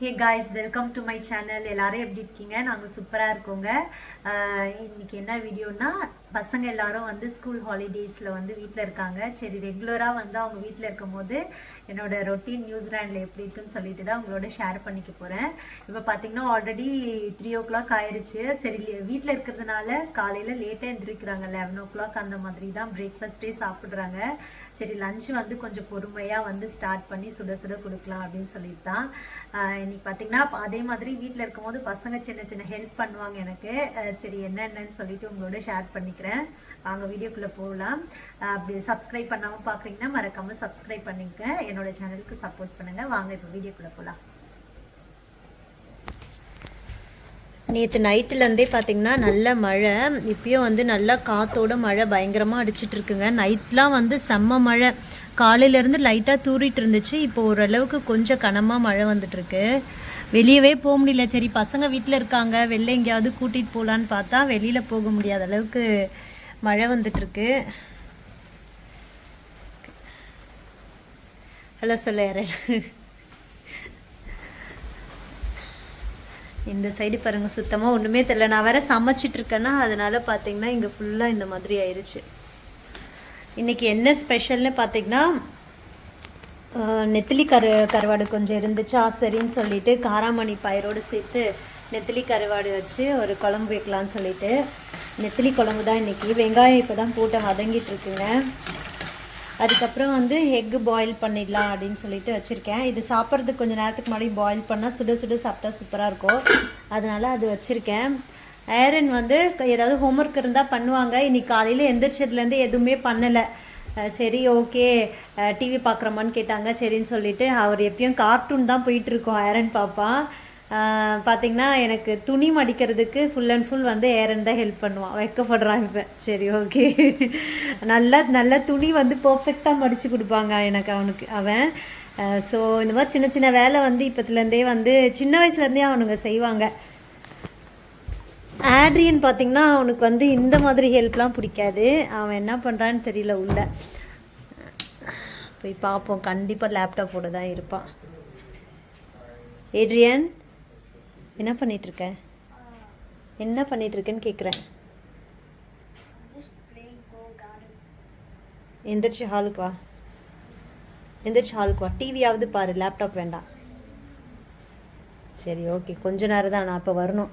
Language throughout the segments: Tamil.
Hey guys welcome to my channel எல்லாரும் எப்படி இருக்கீங்க? நாங்கள் சூப்பராக இருக்கோங்க. ஆஹ் இன்னைக்கு என்ன வீடியோனா பசங்க எல்லாரும் வந்து ஸ்கூல் ஹாலிடேஸில் வந்து வீட்டில் இருக்காங்க. சரி ரெகுலராக வந்து அவங்க வீட்டில் இருக்கும்போது என்னோட ரொட்டீன் நியூசிலாண்டில் எப்படி இருக்குன்னு சொல்லிட்டு தான் உங்களோட ஷேர் பண்ணிக்க போகிறேன் இப்போ பார்த்தீங்கன்னா ஆல்ரெடி த்ரீ ஓ கிளாக் ஆயிடுச்சு சரி வீட்டில் இருக்கிறதுனால காலையில் லேட்டாக எழுந்திருக்கிறாங்க லெவன் ஓ கிளாக் அந்த மாதிரி தான் பிரேக்ஃபாஸ்ட்டே சாப்பிட்றாங்க. சரி லஞ்ச் வந்து கொஞ்சம் பொறுமையாக வந்து ஸ்டார்ட் பண்ணி சுட சுட கொடுக்கலாம் அப்படின்னு சொல்லிட்டு தான். ஆஹ் இன்னைக்கு பார்த்தீங்கன்னா அதே மாதிரி வீட்டில் இருக்கும்போது பசங்க சின்ன சின்ன ஹெல்ப் பண்ணுவாங்க எனக்கு. சரி என்னென்னு சொல்லிட்டு உங்களோட ஷேர் பண்ணிக்கிறேன். வாங்க வீடியோக்குள்ளே போகலாம். அப்படி சப்ஸ்கிரைப் பண்ணாமல் பார்க்குறீங்கன்னா மறக்காமல் சப்ஸ்கிரைப் பண்ணிக்க என்னோட சேனலுக்கு சப்போர்ட் பண்ணுங்கள் வாங்க இப்போ வீடியோக்குள்ளே போகலாம். நேற்று நைட்டுலேருந்தே பார்த்தீங்கன்னா நல்ல மழை. இப்பயும் வந்து நல்லா காற்றோட மழை பயங்கரமாக அடிச்சிட்டு இருக்குங்க நைட்லாம் வந்து செம்ம மழை. காலையிலேருந்து லைட்டாக தூறிட்டு இருந்துச்சு. இப்போ ஓரளவுக்கு கொஞ்சம் கனமாக மழை வந்துட்டுருக்கு. வெளியவே போக முடியல. சரி பசங்க வீட்டில் இருக்காங்க. வெளில எங்கேயாவது கூட்டிகிட்டு போகலான்னு பார்த்தா வெளியில் போக முடியாத அளவுக்கு மழை வந்துட்டுருக்கு. ஹலோ சொல்ல யாரேன் இந்த சைடு பாருங்க சுத்தமாக ஒன்றுமே தெரில நான் வேற சமைச்சிட்டு இருக்கேன்னா அதனால பார்த்தீங்கன்னா இங்கே ஃபுல்லாக இந்த மாதிரி ஆயிடுச்சு இன்றைக்கி என்ன ஸ்பெஷல்னு பார்த்தீங்கன்னா நெத்திலி கரு கருவாடு கொஞ்சம் இருந்துச்சா. சரின்னு சொல்லிட்டு காராமணி பயிரோடு சேர்த்து நெத்திலி கருவாடு வச்சு ஒரு குழம்பு வைக்கலான்னு சொல்லிட்டு. நெத்திலி குழம்பு தான் இன்றைக்கி வெங்காயம் இப்போ தான் போட்டு வதங்கிட்டுருக்குங்க. அதுக்கப்புறம் வந்து எக்கு பாயில் பண்ணிடலாம் அப்படின்னு சொல்லிட்டு வச்சுருக்கேன். இது சாப்பிட்றதுக்கு கொஞ்சம் நேரத்துக்கு முன்னாடி பாயில் பண்ணால் சுட சுட சாப்பிட்டா சூப்பராக இருக்கும். அதனால் அது வச்சுருக்கேன். ஏரன் வந்து ஏதாவது ஹோம்ஒர்க் இருந்தால் பண்ணுவாங்க. இன்றைக்கி காலையில் எந்திரிச்சதுலேருந்து எதுவுமே பண்ணலை. சரி ஓகே டிவி பார்க்குறோமான்னு கேட்டாங்க. சரின்னு சொல்லிட்டு அவர் எப்பயும் கார்ட்டூன் தான் போயிட்டுருக்கோம் ஏரன் பாப்பா. பார்த்திங்கன்னா எனக்கு துணி மடிக்கிறதுக்கு ஃபுல் அண்ட் ஃபுல் வந்து ஏரன் தான் ஹெல்ப் பண்ணுவான். வைக்கப்படுறான் இப்போ. சரி ஓகே நல்லா நல்ல துணி வந்து பர்ஃபெக்டாக மடித்து கொடுப்பாங்க எனக்கு அவனுக்கு அவன். ஸோ இந்த மாதிரி சின்ன சின்ன வேலை வந்து இப்போத்துலேருந்தே வந்து சின்ன வயசுலேருந்தே அவனுங்க செய்வாங்க. ஆட்ரியன் பார்த்திங்கன்னா அவனுக்கு வந்து இந்த மாதிரி ஹெல்ப்லாம் பிடிக்காது. அவன் என்ன பண்ணுறான்னு தெரியல உள்ள. போய் பார்ப்போம் கண்டிப்பாக லேப்டாப்போட தான் இருப்பான். ஏட்ரியன் என்ன பண்ணிட்டு இருக்க என்ன பண்ணிட்டு இருக்கேன்னு கேட்குறேன் எந்திரிச்சு ஹாலுக்கு வா. எந்திரிச்சு ஹாலுக்கு வா. டிவியாவது பாரு லேப்டாப் வேண்டாம். சரி ஓகே கொஞ்ச நேரம் தான் நான் அப்போ வரணும்.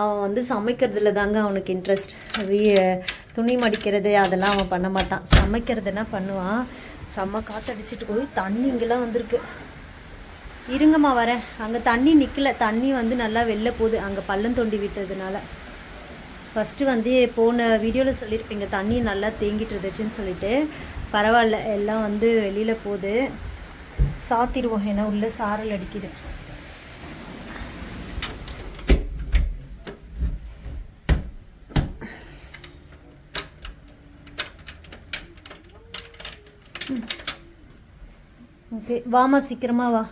அவன் வந்து சமைக்கிறதுல தாங்க அவனுக்கு இன்ட்ரெஸ்ட் துணி மடிக்கிறது அதெல்லாம் அவன் பண்ண மாட்டான். சமைக்கிறதுனா பண்ணுவான். செம்ம காத்தடிச்சிட்டு போய் தண்ணி இங்கெல்லாம் வந்திருக்கு. இருங்கம்மா வரேன். அங்கே தண்ணி நிற்கல தண்ணி வந்து நல்லா வெளில போகுது. அங்கே பள்ளம் தோண்டி விட்டதுனால. ஃபஸ்ட்டு வந்து போன வீடியோவில் சொல்லியிருப்பீங்க தண்ணி நல்லா தேங்கிட்டு இருந்துச்சுன்னு சொல்லிட்டு. பரவாயில்ல எல்லாம் வந்து வெளியில் போகுது. சாத்திடுவோம். ஏன்னா உள்ளே சாரல் அடிக்குது. ஓகே வாமா சீக்கிரமா வா.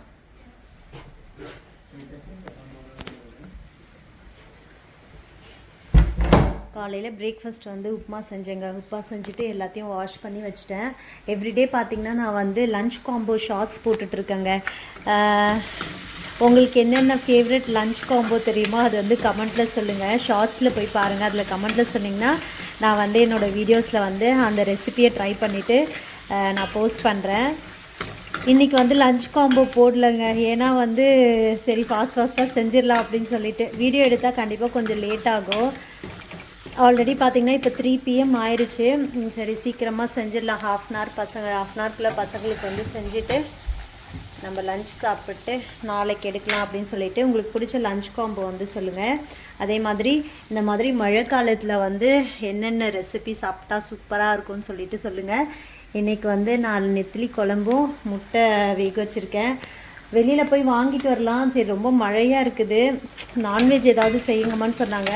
காலையில் பிரேக்ஃபாஸ்ட் வந்து உப்புமா செஞ்சேங்க. உப்புமா செஞ்சுட்டு எல்லாத்தையும் வாஷ் பண்ணி வச்சுட்டேன். எவ்ரிடே பார்த்தீங்கன்னா நான் வந்து லஞ்ச் காம்போ ஷார்ட்ஸ் போட்டுட்ருக்கேங்க உங்களுக்கு என்னென்ன ஃபேவரட் லஞ்ச் காம்போ தெரியுமோ அது வந்து கமெண்ட்டில் சொல்லுங்கள் ஷார்ட்ஸில் போய் பாருங்கள் அதில் கமெண்ட்டில் சொன்னிங்கன்னா நான் வந்து என்னோடய வீடியோஸில் வந்து அந்த ரெசிபியை ட்ரை பண்ணிவிட்டு நான் போஸ்ட் பண்ணுறேன் இன்றைக்கி வந்து லஞ்ச் காம்போ போடலங்க. ஏன்னா வந்து சரி ஃபாஸ்ட் ஃபாஸ்ட்டாக செஞ்சிடலாம் அப்படின்னு சொல்லிட்டு. வீடியோ எடுத்தால் கண்டிப்பாக கொஞ்சம் லேட் ஆகும். ஆல்ரெடி பார்த்தீங்கன்னா இப்போ த்ரீ பிஎம் ஆயிடுச்சு சரி சீக்கிரமாக செஞ்சிடலாம். ஹாஃப் அன் ஹவர் பசங்க ஹாஃப் அன் ஹவர்க்குள்ளே பசங்களுக்கு வந்து செஞ்சுட்டு நம்ம லஞ்ச் சாப்பிட்டு நாளைக்கு எடுக்கலாம் அப்படின்னு சொல்லிட்டு உங்களுக்கு பிடிச்ச லஞ்ச் காம்போ வந்து சொல்லுங்கள் அதே மாதிரி இந்த மாதிரி மழை காலத்தில் வந்து என்னென்ன ரெசிபி சாப்பிட்டா சூப்பராக இருக்கும்னு சொல்லிட்டு சொல்லுங்கள் இன்றைக்கி வந்து நான் நெத்திலி குழம்பும் முட்டை வேக வச்சுருக்கேன். வெளியில் போய் வாங்கிட்டு வரலாம். சரி ரொம்ப மழையாக இருக்குது. நான்வெஜ் ஏதாவது செய்யுங்கம்மான்னு சொன்னாங்க.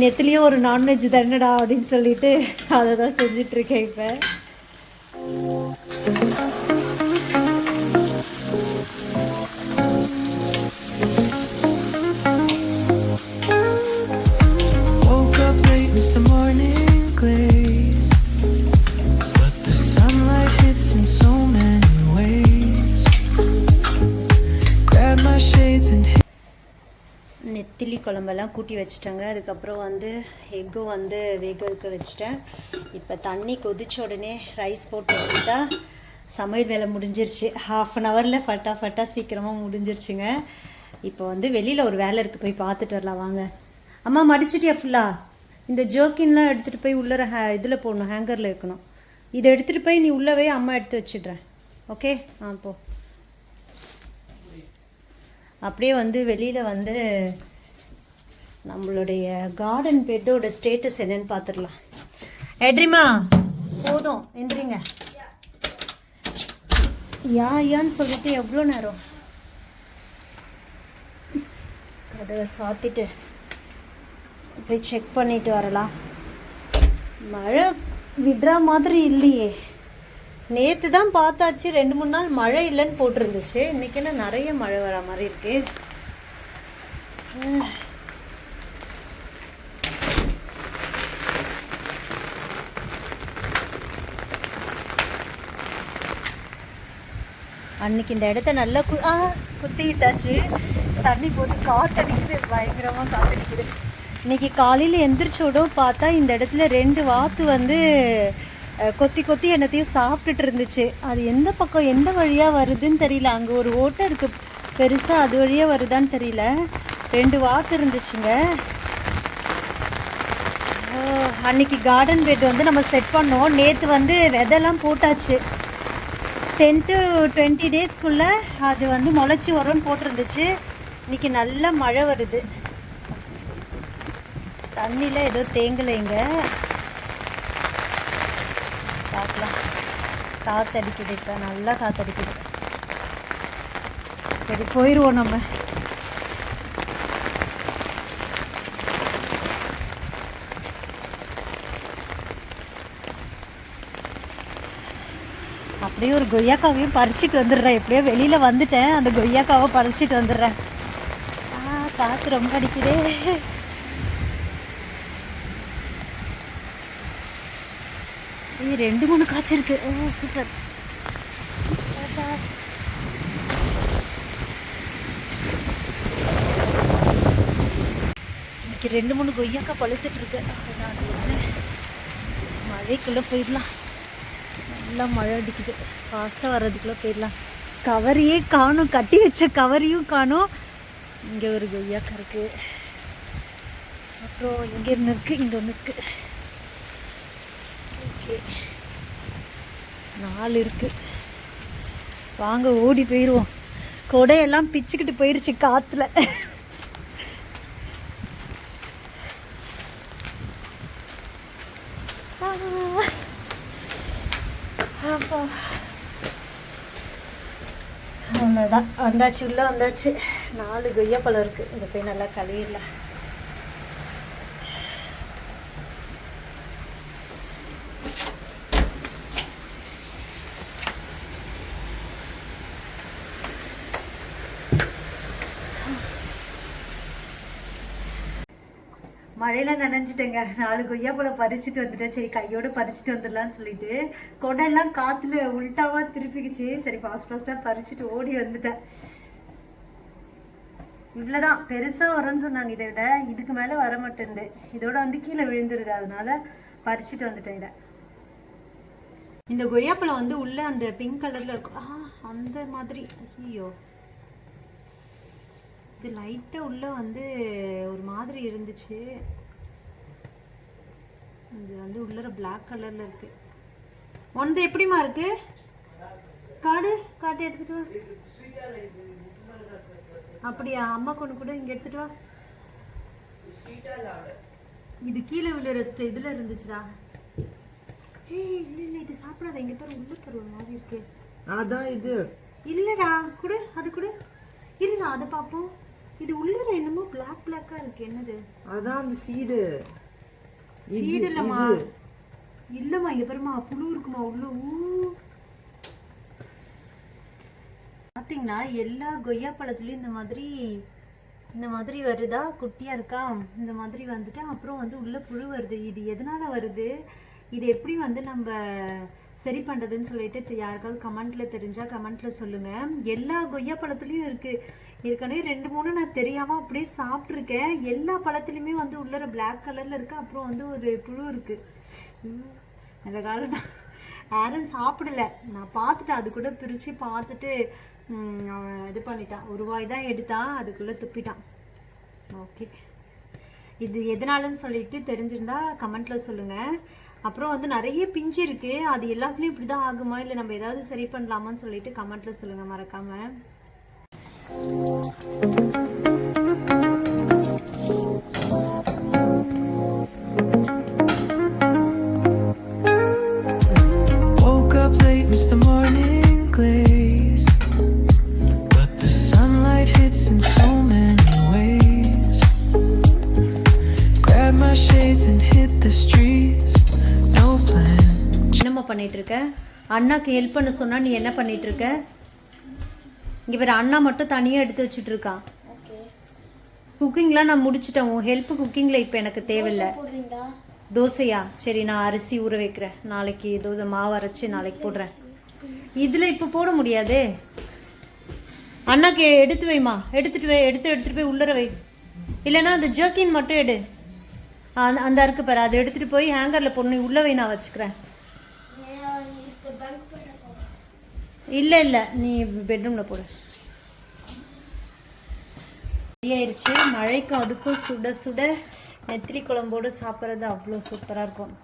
நெத்திலையும் ஒரு நான்வெஜ் தானடா அப்படின்னு சொல்லிட்டு அதை தான் செஞ்சிட்ருக்கேன் இப்போ. Woke up late, missed the morning. குழம்பெல்லாம் கூட்டி வச்சிட்டேங்க. அதுக்கப்புறம் வந்து எக்கும் வந்து வேக வைக்க வச்சிட்டேன். இப்போ தண்ணி கொதிச்ச உடனே ரைஸ் போட்டு வச்சுட்டா சமையல் வேலை முடிஞ்சிருச்சு. ஹாஃப் அன் ஹவரில் ஃபட்டா ஃபட்டா சீக்கிரமாக முடிஞ்சிருச்சுங்க. இப்போ வந்து வெளியில் ஒரு வேலை இருக்குது போய் பார்த்துட்டு வரலாம். வாங்க. அம்மா மடிச்சிட்டியா ஃபுல்லாக இந்த ஜோக்கின்லாம் எடுத்துகிட்டு போய் உள்ளே ஹே இதில் போடணும். ஹேங்கரில் இருக்கணும். இதை எடுத்துகிட்டு போய் நீ உள்ளவே அம்மா எடுத்து வச்சிடுறேன். ஓகே ஆ போ. அப்படியே வந்து வெளியில் வந்து நம்மளுடைய கார்டன் பெட்டோட ஸ்டேட்டஸ் என்னன்னு பார்த்துடலாம். எட்ரிமா போதும் எந்திரிங்க. யா யான்னு சொல்லிட்டு எவ்வளோ நேரம்? கதவை சாத்திட்டு போய் செக் பண்ணிட்டு வரலாம். மழை விடுற மாதிரி இல்லையே. நேற்று தான் பார்த்தாச்சு ரெண்டு மூணு நாள் மழை இல்லைன்னு போட்டிருந்துச்சு. இன்னைக்கு என்ன நிறைய மழை வர மாதிரி இருக்குது அன்னைக்கு இந்த இடத்த நல்லா கு ஆ குத்திட்டாச்சு. தண்ணி போட்டு காத்தடிக்குது பயங்கரமாக காத்தடிக்குது. இன்னைக்கு காலையில் எந்திரிச்சோடும் பார்த்தா இந்த இடத்துல ரெண்டு வாத்து வந்து கொத்தி கொத்தி என்னத்தையும் சாப்பிட்டுட்டு இருந்துச்சு. அது எந்த பக்கம் எந்த வழியாக வருதுன்னு தெரியல. அங்கே ஒரு ஓட்டை இருக்குது பெருசாக அது வழியாக வருதான்னு தெரியல. ரெண்டு வாத்து இருந்துச்சுங்க. ஓ, அன்னைக்கு கார்டன் பெட் வந்து நம்ம செட் பண்ணோம். நேற்று வந்து விதைலாம் போட்டாச்சு. டென் டு டுவெண்ட்டி டேஸ்க்குள்ளே அது வந்து முளைச்சி வரும்னு போட்டிருந்துச்சு. இன்னைக்கு நல்ல மழை வருது. தண்ணியில் ஏதோ தேங்கலைங்க பார்க்கலாம். காற்றடிக்குது இப்போ. நல்லா காற்றடிக்குது சரி போயிடுவோம் நம்ம. அப்படியே ஒரு கொய்யாக்காவையும் பறிச்சுட்டு வந்துடுறேன். எப்படியோ வெளியில் வந்துட்டேன். அந்த கொய்யாக்காவை பறிச்சுட்டு வந்துடுறேன். ஆ காற்று ரொம்ப அடிக்குதே. இது ரெண்டு மூணு காய்ச்சி இருக்கு. ஓ சூப்பர் இன்னைக்கு ரெண்டு மூணு கொய்யாக்கா பழுத்துட்டு இருக்கு. மழைக்குள்ளே போயிடலாம். நல்லா மழை அடிக்குது. ஃபாஸ்ட்டாக வர்றதுக்குள்ளே போயிடலாம். கவரையே காணும். கட்டி வச்ச கவரையும் காணும். இங்கே ஒரு கொய்யாக்கா இருக்கு. அப்புறம் இங்கே இருந்து இருக்கு இங்கே ஒன்று இருக்கு. ஓகே. நாலு இருக்கு. வாங்க ஓடி போயிடுவோம் கொடையெல்லாம் பிச்சுக்கிட்டு போயிடுச்சு காற்றுல அப்பா. அவ்வளோதான் வந்தாச்சு உள்ளே வந்தாச்சு. நாலு கொய்யாப்பழம் இருக்குது இந்த இதை போய் நல்லா கழுவிடலாம். மழையில நினைஞ்சிட்டேங்க. நாலு கொய்யாப்பழம் பறிச்சுட்டு வந்துட்டேன். சரி கையோட பறிச்சுட்டு வந்துடலாம்னு சொல்லிட்டு கொடையெல்லாம் காத்துல உள்டாவா திருப்பிக்கிச்சு. சரி ஃபாஸ்ட் ஃபாஸ்டா பறிச்சுட்டு ஓடி வந்துட்டேன். இவ்வளவுதான். பெருசா வரும்னு சொன்னாங்க இதை விட. இதுக்கு மேல வர மாட்டேங்குது. இதோட வந்து கீழே விழுந்துருது. அதனால பறிச்சுட்டு வந்துட்டேன் இதை. இந்த கொய்யாப்பழம் வந்து உள்ள அந்த பிங்க் கலர்ல இருக்கும். ஆ அந்த மாதிரி. ஐயோ இது லைட்டாக உள்ள வந்து ஒரு மாதிரி இருந்துச்சு. இது வந்து உள்ளர பிளாக் கலர்ல இருக்கு. உனது எப்படிமா இருக்கு? காடு காட்டு எடுத்துட்டு வா. அப்படியா அம்மா கொண்டு கூட இங்க எடுத்துட்டு வா. இது கீழே விழுற ஸ்டே இதுல இருந்துச்சுடா. ஏய் இல்ல இல்ல இது சாப்பிடாத. இங்க பாரு உள்ள பாரு ஒரு மாதிரி இருக்கு. அதான் இது. இல்லடா குடு அது குடு. இருடா அதை பார்ப்போம். இது உள்ளர என்னமோ பிளாக் பிளாக்கா இருக்கு. என்னது? அதான் அந்த சீடு சீடு இல்லம்மா. இல்லம்மா இங்க பாருமா புழு இருக்குமா உள்ள ஊ. பாத்தீங்கன்னா எல்லா கொய்யா பழத்துலயும் இந்த மாதிரி இந்த மாதிரி வருதா? குட்டியா இருக்கா? இந்த மாதிரி வந்துட்டு அப்புறம் வந்து உள்ள புழு வருது. இது எதனால வருது? இது எப்படி வந்து நம்ம சரி பண்ணுறதுன்னு சொல்லிட்டு யாருக்காவது கமெண்ட்ல தெரிஞ்சா கமெண்ட்ல சொல்லுங்க. எல்லா கொய்யா பழத்துலயும் இருக்கு. ஏற்கனவே ரெண்டு மூணு நான் தெரியாம அப்படியே சாப்பிட்ருக்கேன் எல்லா பழத்துலையுமே வந்து உள்ளர பிளாக் கலர்ல இருக்கு. அப்புறம் வந்து ஒரு புழு இருக்கு. ம், நல்ல காலம். நான் ஆரன் சாப்பிடல. நான் பார்த்துட்டேன். அது கூட பிரிச்சு பார்த்துட்டு அவன் இது பண்ணிட்டான். ஒரு வாய் தான் எடுத்தான். அதுக்குள்ள துப்பிட்டான். ஓகே இது எதனாலன்னு சொல்லிட்டு தெரிஞ்சிருந்தா கமெண்ட்ல சொல்லுங்க. அப்புறம் வந்து நிறைய பிஞ்சு இருக்கு. அது எல்லாத்துலயும் இப்படிதான் ஆகுமா? இல்லை நம்ம ஏதாவது சரி பண்ணலாமான்னு சொல்லிட்டு கமெண்ட்ல சொல்லுங்க. மறக்காம. இருக்க? அண்ணாக்கு ஹெல்ப் பண்ண சொன்னா நீ என்ன இங்க வேற அண்ணா மட்டும் தனியா எடுத்து வச்சுட்டு இருக்கான் குக்கிங்லாம் நான் முடிச்சிட்டேன். உன் ஹெல்ப் குக்கிங்ல இப்போ எனக்கு தேவையில்லை. தோசையா? சரி நான் அரிசி ஊற வைக்கிறேன். நாளைக்கு தோசை மாவு அரைச்சி நாளைக்கு போடுறேன். இதில் இப்போ போட முடியாதே. அண்ணாக்கு எடுத்து வைமா. எடுத்துட்டு வை எடுத்து எடுத்துட்டு போய் உள்ளர வை. இல்லைன்னா அந்த ஜர்க்கின் மட்டும் எடு. அந்த இருக்கு பாரு. அதை எடுத்துட்டு போய் ஹேங்கரில் போடணும். உள்ள வை நான் வச்சுக்கிறேன். இல்லை இல்லை. நீ பெட்ரூமில் போடு. ரெடியாயிருச்சு மழைக்கும் அதுக்கும் சுட சுட நெத்திரி குழம்போடு சாப்பிட்றது அவ்வளோ சூப்பராக இருக்கும்.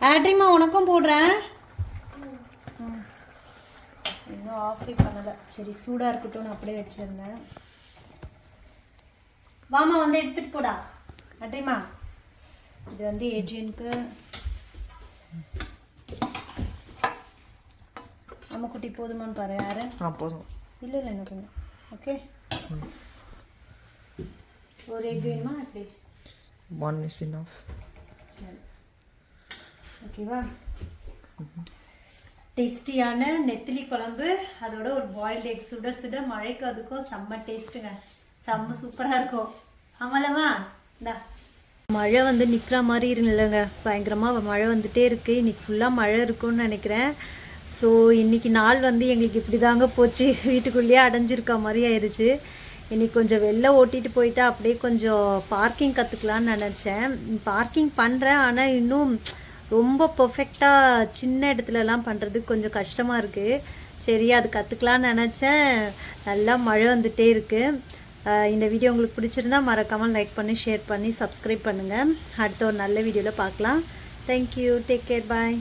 ஆட்ரிமா உனக்கும் போடுறேன். ம். இன்னும் ஆஃபே பண்ணலை. சரி சூடாக இருக்கட்டும்னு அப்படியே வச்சுருந்தேன். வாமா வந்து எடுத்துகிட்டு போடா. ஆட்ரிமா இது வந்து ஏஜியனுக்கு நம்ம குட்டி போதுமான்னு பாரு யாரு? ஆ போதும். இல்லை இல்லை கொஞ்சம். ஓகே ஒரு எக் வேணுமா அப்படி ஒன் இஸ் இனஃப் ஓகேவா டேஸ்டியான நெத்திலி குழம்பு அதோட ஒரு பாயில்டு எக் சுட சுட மழைக்கு அதுக்கும் செம்ம டேஸ்ட்டுங்க செம்ம சூப்பராக இருக்கும். ஆமாலம்மா இந்தா. மழை வந்து நிற்கிற மாதிரி இல்லைங்க. பயங்கரமாக மழை வந்துட்டே இருக்கு. இன்னைக்கு ஃபுல்லாக மழை இருக்கும்னு நினைக்கிறேன். ஸோ இன்னைக்கு நாள் வந்து எங்களுக்கு இப்படி தாங்க போச்சு. வீட்டுக்குள்ளேயே அடைஞ்சிருக்க மாதிரி ஆயிடுச்சு இன்னைக்கு கொஞ்சம் வெளில ஓட்டிகிட்டு போயிட்டா அப்படியே கொஞ்சம் பார்க்கிங் கற்றுக்கலான்னு நினச்சேன். பார்க்கிங் பண்ணுறேன் ஆனால் இன்னும் ரொம்ப பர்ஃபெக்டாக சின்ன இடத்துலலாம் பண்ணுறதுக்கு கொஞ்சம் கஷ்டமாக இருக்குது சரி அது கற்றுக்கலான்னு நினச்சேன். நல்லா மழை வந்துகிட்டே இருக்குது இந்த வீடியோ உங்களுக்கு பிடிச்சிருந்தா மறக்காமல் லைக் பண்ணி ஷேர் பண்ணி சப்ஸ்கிரைப் பண்ணுங்கள் அடுத்த ஒரு நல்ல வீடியோவில் பார்க்கலாம் தேங்க்யூ டேக் கேர் பாய்